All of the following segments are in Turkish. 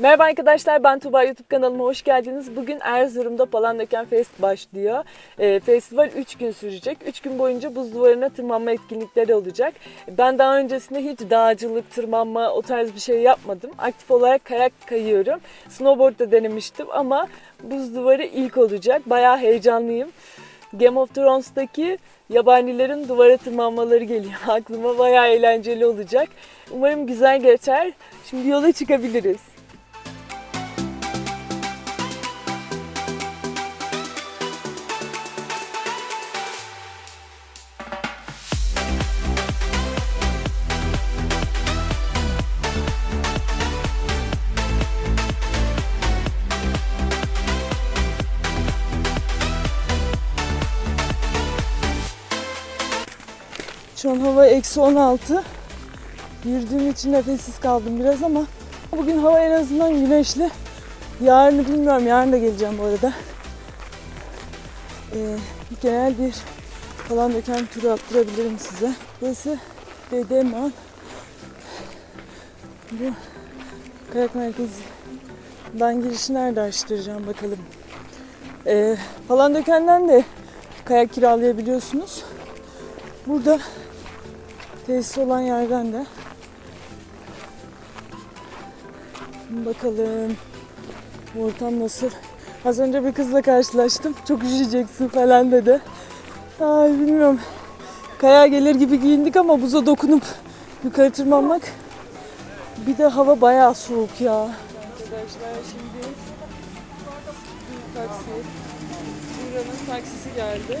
Merhaba arkadaşlar ben Tuba YouTube kanalıma hoş geldiniz. Bugün Erzurum'da Palandöken Fest başlıyor. Ee, festival 3 gün sürecek. 3 gün boyunca buz duvarına tırmanma etkinlikleri olacak. Ben daha öncesinde hiç dağcılık, tırmanma o tarz bir şey yapmadım. Aktif olarak kayak kayıyorum. Snowboard da denemiştim ama buz duvarı ilk olacak. Bayağı heyecanlıyım. Game of Thrones'taki yabanilerin duvara tırmanmaları geliyor aklıma. Bayağı eğlenceli olacak. Umarım güzel geçer. Şimdi yola çıkabiliriz. Şu an hava eksi 16. Yürüdüğüm için nefessiz kaldım biraz ama bugün hava en azından güneşli. Yarını bilmiyorum. Yarın da geleceğim bu arada. Ee, genel bir falan döken turu attırabilirim size. Burası Dedeman. Bu kayak merkezinden girişi nerede açtıracağım bakalım. Ee, falan dökenden de kayak kiralayabiliyorsunuz. Burada tesis olan yerden de bakalım ortam nasıl. Az önce bir kızla karşılaştım. Çok üşüyeceksin falan dedi. Ay bilmiyorum. Kaya gelir gibi giyindik ama buza dokunup yukarı tırmanmak. Bir de hava bayağı soğuk ya. Arkadaşlar şimdi taksi. Buranın taksisi geldi.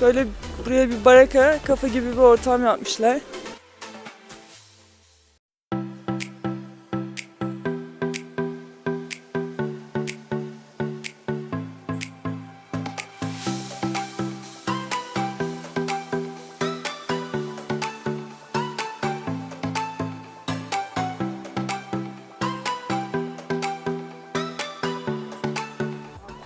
Böyle buraya bir baraka, kafa gibi bir ortam yapmışlar.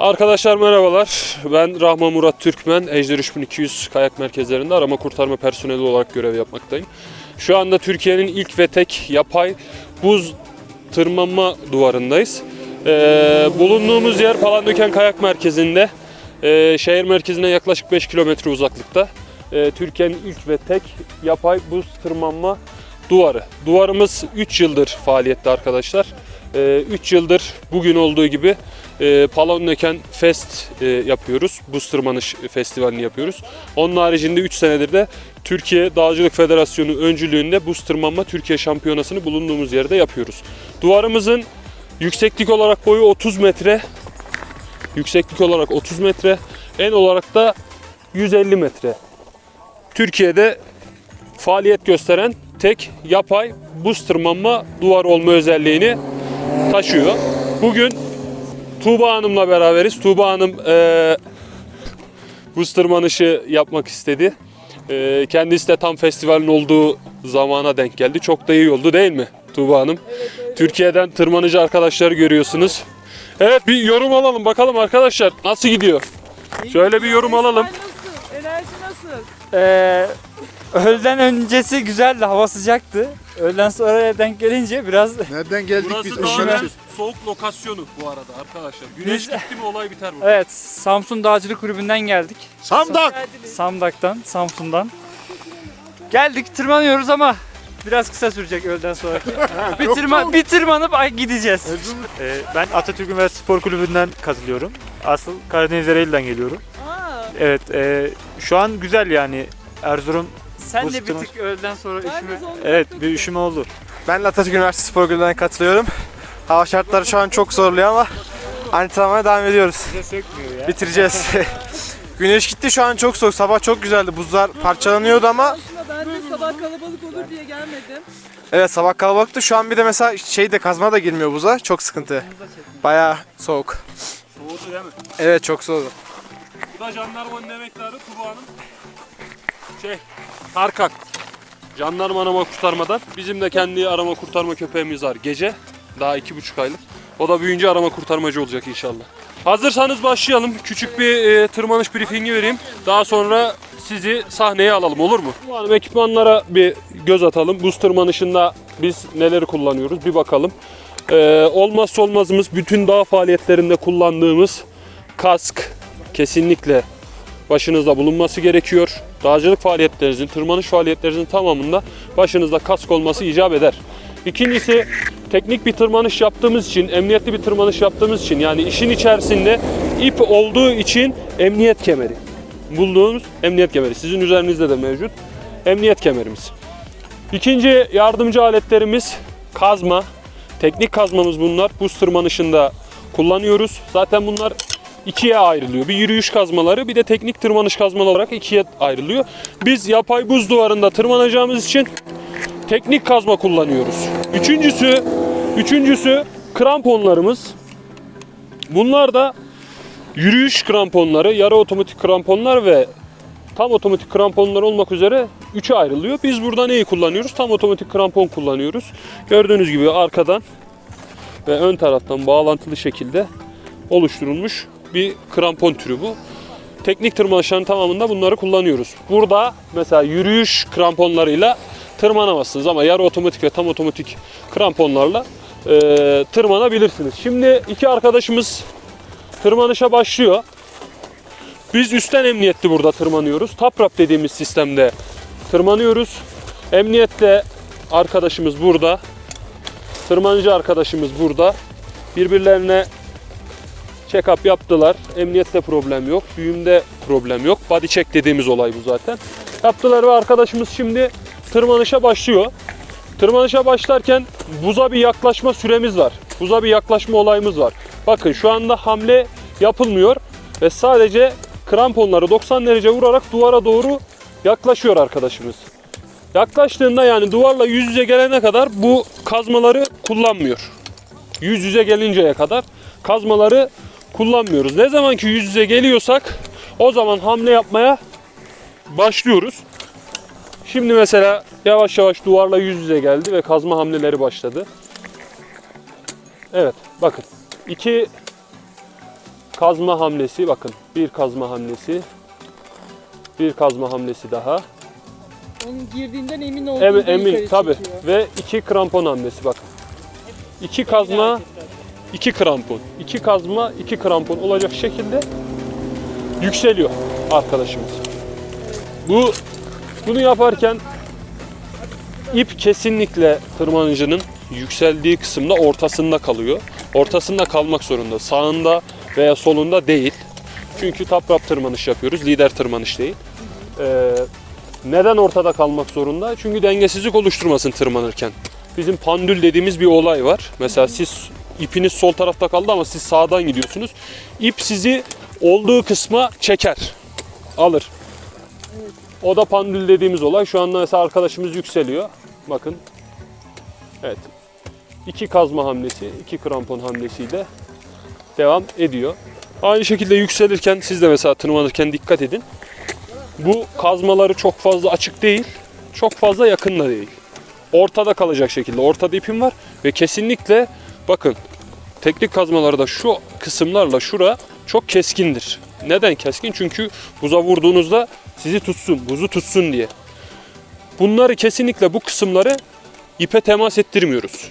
Arkadaşlar merhabalar. Ben Rahman Murat Türkmen. Ejder 3200 kayak merkezlerinde arama kurtarma personeli olarak görev yapmaktayım. Şu anda Türkiye'nin ilk ve tek yapay buz tırmanma duvarındayız. Ee, bulunduğumuz yer Palandöken Kayak Merkezi'nde. Ee, şehir merkezine yaklaşık 5 kilometre uzaklıkta. Ee, Türkiye'nin ilk ve tek yapay buz tırmanma duvarı. Duvarımız 3 yıldır faaliyette arkadaşlar. 3 yıldır bugün olduğu gibi e, Palandöken Fest e, yapıyoruz. Buz tırmanış festivalini yapıyoruz. Onun haricinde 3 senedir de Türkiye Dağcılık Federasyonu öncülüğünde buz tırmanma Türkiye şampiyonasını bulunduğumuz yerde yapıyoruz. Duvarımızın yükseklik olarak boyu 30 metre. Yükseklik olarak 30 metre. En olarak da 150 metre. Türkiye'de faaliyet gösteren tek yapay buz tırmanma duvar olma özelliğini taşıyor. Bugün Tuğba Hanım'la beraberiz. Tuğba Hanım eee buz tırmanışı yapmak istedi. Eee, kendisi de tam festivalin olduğu zamana denk geldi. Çok da iyi oldu değil mi Tuğba Hanım? Türkiye'den tırmanıcı arkadaşları görüyorsunuz. Evet bir yorum alalım bakalım arkadaşlar nasıl gidiyor? Şöyle bir yorum alalım. Nasıl? Enerji nasıl? Ee, öğleden öncesi güzeldi, hava sıcaktı. Öğleden sonra denk gelince biraz Nereden geldik biz? Burası dağın soğuk lokasyonu bu arada arkadaşlar. Güneş Biz- gitti mi olay biter burada. evet Samsun Dağcılık Kulübü'nden geldik. Samdak! Samdak'tan, Samsun'dan. Geldik tırmanıyoruz ama biraz kısa sürecek öğleden sonra. bir, tırma, bir tırmanıp ay gideceğiz. Ee, ben Atatürk Üniversitesi Spor Kulübü'nden katılıyorum. Asıl Karadeniz Ereğli'den geliyorum. Aa, Evet, e, şu an güzel yani Erzurum. Sen de bir tık öğleden sonra üşüme. Evet, bir üşüme oldu. Ben de Atatürk Üniversitesi Spor Kulübü'nden katılıyorum. Hava şartları şu an çok zorluyor ama antrenmana devam ediyoruz. Bitireceğiz. Güneş gitti şu an çok soğuk. Sabah çok güzeldi. Buzlar parçalanıyordu ama ben de sabah sabah kalabalık olur diye gelmedim. Evet sabah kalabalıktı. Şu an bir de mesela şey de kazma da girmiyor buza. Çok sıkıntı. Bayağı soğuk. Soğudu değil mi? Evet çok soğuk. Bu da jandarmanın emektarı Tuba'nın şey Tarkan. Jandarma arama kurtarmadan. Bizim de kendi arama kurtarma köpeğimiz var gece. Daha iki buçuk aylık. O da büyüyünce arama kurtarmacı olacak inşallah. Hazırsanız başlayalım. Küçük bir e, tırmanış briefingi vereyim. Daha sonra sizi sahneye alalım olur mu? Bu ekipmanlara bir göz atalım. Buz tırmanışında biz neleri kullanıyoruz bir bakalım. Ee, olmazsa olmazımız bütün dağ faaliyetlerinde kullandığımız kask kesinlikle başınızda bulunması gerekiyor. Dağcılık faaliyetlerinizin, tırmanış faaliyetlerinizin tamamında başınızda kask olması icap eder. İkincisi teknik bir tırmanış yaptığımız için, emniyetli bir tırmanış yaptığımız için yani işin içerisinde ip olduğu için emniyet kemeri. Bulduğunuz emniyet kemeri. Sizin üzerinizde de mevcut. Emniyet kemerimiz. İkinci yardımcı aletlerimiz kazma. Teknik kazmamız bunlar. Buz tırmanışında kullanıyoruz. Zaten bunlar ikiye ayrılıyor. Bir yürüyüş kazmaları bir de teknik tırmanış kazmaları olarak ikiye ayrılıyor. Biz yapay buz duvarında tırmanacağımız için teknik kazma kullanıyoruz. Üçüncüsü, üçüncüsü kramponlarımız. Bunlar da yürüyüş kramponları, yarı otomatik kramponlar ve tam otomatik kramponlar olmak üzere üçe ayrılıyor. Biz burada neyi kullanıyoruz? Tam otomatik krampon kullanıyoruz. Gördüğünüz gibi arkadan ve ön taraftan bağlantılı şekilde oluşturulmuş bir krampon türü bu. Teknik tırmanışların tamamında bunları kullanıyoruz. Burada mesela yürüyüş kramponlarıyla tırmanamazsınız ama yarı otomatik ve tam otomatik kramponlarla e, tırmanabilirsiniz. Şimdi iki arkadaşımız tırmanışa başlıyor. Biz üstten emniyetli burada tırmanıyoruz. Taprap dediğimiz sistemde tırmanıyoruz. Emniyette arkadaşımız burada. Tırmancı arkadaşımız burada. Birbirlerine check-up yaptılar. Emniyette problem yok. Düğümde problem yok. Body check dediğimiz olay bu zaten. Yaptılar ve arkadaşımız şimdi tırmanışa başlıyor. Tırmanışa başlarken buza bir yaklaşma süremiz var. Buza bir yaklaşma olayımız var. Bakın şu anda hamle yapılmıyor ve sadece kramponları 90 derece vurarak duvara doğru yaklaşıyor arkadaşımız. Yaklaştığında yani duvarla yüz yüze gelene kadar bu kazmaları kullanmıyor. Yüz yüze gelinceye kadar kazmaları kullanmıyoruz. Ne zaman ki yüz yüze geliyorsak o zaman hamle yapmaya başlıyoruz. Şimdi mesela yavaş yavaş duvarla yüz yüze geldi ve kazma hamleleri başladı. Evet bakın iki kazma hamlesi bakın bir kazma hamlesi bir kazma hamlesi daha Onun girdiğinden emin olduğu bir emin tabi ve iki krampon hamlesi bakın. İki kazma, iki krampon. iki kazma, iki krampon olacak şekilde yükseliyor arkadaşımız. Bu bunu yaparken ip kesinlikle tırmanıcının yükseldiği kısımda ortasında kalıyor. Ortasında kalmak zorunda. Sağında veya solunda değil. Çünkü taprap tırmanış yapıyoruz. Lider tırmanış değil. Ee, neden ortada kalmak zorunda? Çünkü dengesizlik oluşturmasın tırmanırken. Bizim pandül dediğimiz bir olay var. Mesela siz ipiniz sol tarafta kaldı ama siz sağdan gidiyorsunuz. İp sizi olduğu kısma çeker. Alır. O da pandül dediğimiz olay. Şu anda mesela arkadaşımız yükseliyor. Bakın. Evet. İki kazma hamlesi, iki krampon hamlesiyle devam ediyor. Aynı şekilde yükselirken siz de mesela tırmanırken dikkat edin. Bu kazmaları çok fazla açık değil, çok fazla yakın da değil. Ortada kalacak şekilde. Ortada ipim var ve kesinlikle bakın teknik kazmalarda şu kısımlarla şura çok keskindir. Neden keskin? Çünkü buza vurduğunuzda sizi tutsun, buzu tutsun diye. Bunları kesinlikle bu kısımları ipe temas ettirmiyoruz.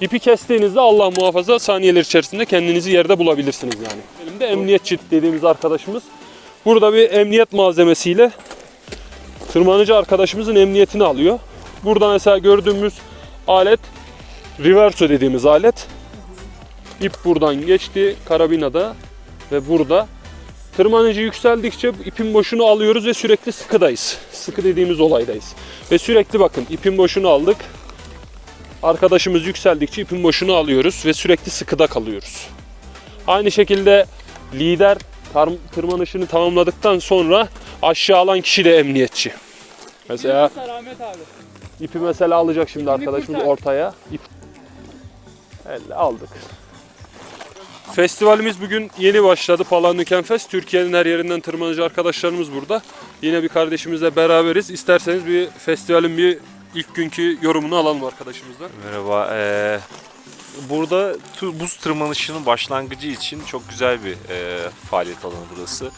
İpi kestiğinizde Allah muhafaza saniyeler içerisinde kendinizi yerde bulabilirsiniz yani. Elimde emniyetçi dediğimiz arkadaşımız burada bir emniyet malzemesiyle tırmanıcı arkadaşımızın emniyetini alıyor. Burada mesela gördüğümüz alet reverso dediğimiz alet. İp buradan geçti karabinada ve burada tırmanıcı yükseldikçe ipin boşunu alıyoruz ve sürekli sıkıdayız. Sıkı dediğimiz olaydayız. Ve sürekli bakın ipin boşunu aldık. Arkadaşımız yükseldikçe ipin boşunu alıyoruz ve sürekli sıkıda kalıyoruz. Aynı şekilde lider tırmanışını tamamladıktan sonra aşağı alan kişi de emniyetçi. Mesela ipi mesela alacak şimdi arkadaşımız ortaya. İp. Elle aldık. Festivalimiz bugün yeni başladı. Palandöken Fest. Türkiye'nin her yerinden tırmanıcı arkadaşlarımız burada. Yine bir kardeşimizle beraberiz. İsterseniz bir festivalin bir ilk günkü yorumunu alalım arkadaşımızdan. Merhaba. eee, burada buz tırmanışının başlangıcı için çok güzel bir eee, faaliyet alanı burası.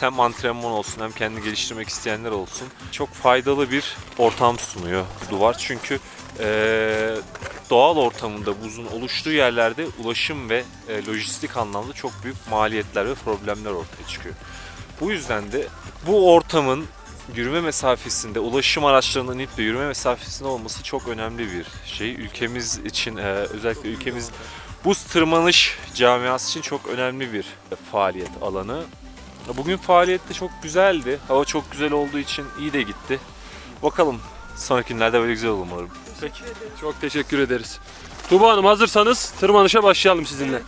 Hem antrenman olsun hem kendi geliştirmek isteyenler olsun. Çok faydalı bir ortam sunuyor duvar. Çünkü eee, doğal ortamında buzun oluştuğu yerlerde ulaşım ve e, lojistik anlamda çok büyük maliyetler ve problemler ortaya çıkıyor. Bu yüzden de bu ortamın yürüme mesafesinde, ulaşım araçlarının inip de yürüme mesafesinde olması çok önemli bir şey. Ülkemiz için, e, özellikle ülkemiz buz tırmanış camiası için çok önemli bir faaliyet alanı. Bugün faaliyette çok güzeldi. Hava çok güzel olduğu için iyi de gitti. Bakalım sonraki günlerde böyle güzel olur umarım. Peki. Çok teşekkür ederiz. Tuba Hanım hazırsanız tırmanışa başlayalım sizinle.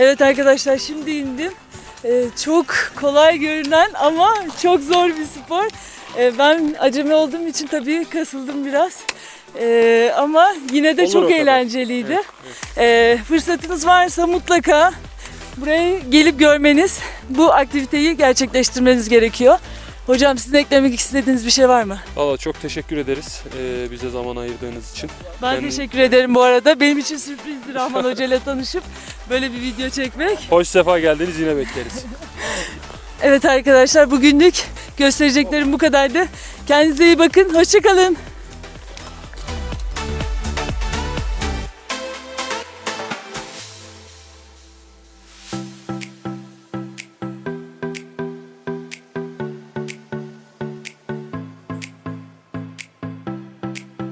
Evet arkadaşlar şimdi indim. Ee, çok kolay görünen ama çok zor bir spor. Ee, ben acemi olduğum için tabii kasıldım biraz. Ee, ama yine de Olur o çok kadar. eğlenceliydi. Evet, Ee, fırsatınız varsa mutlaka buraya gelip görmeniz, bu aktiviteyi gerçekleştirmeniz gerekiyor. Hocam sizin eklemek istediğiniz bir şey var mı? Valla çok teşekkür ederiz ee, bize zaman ayırdığınız için. Ben, Ben- teşekkür ederim bu arada. Benim için sürprizdi Rahman Hoca ile tanışıp böyle bir video çekmek. Hoş sefa geldiniz yine bekleriz. Evet arkadaşlar bugünlük göstereceklerim bu kadardı. Kendinize iyi bakın. Hoşçakalın.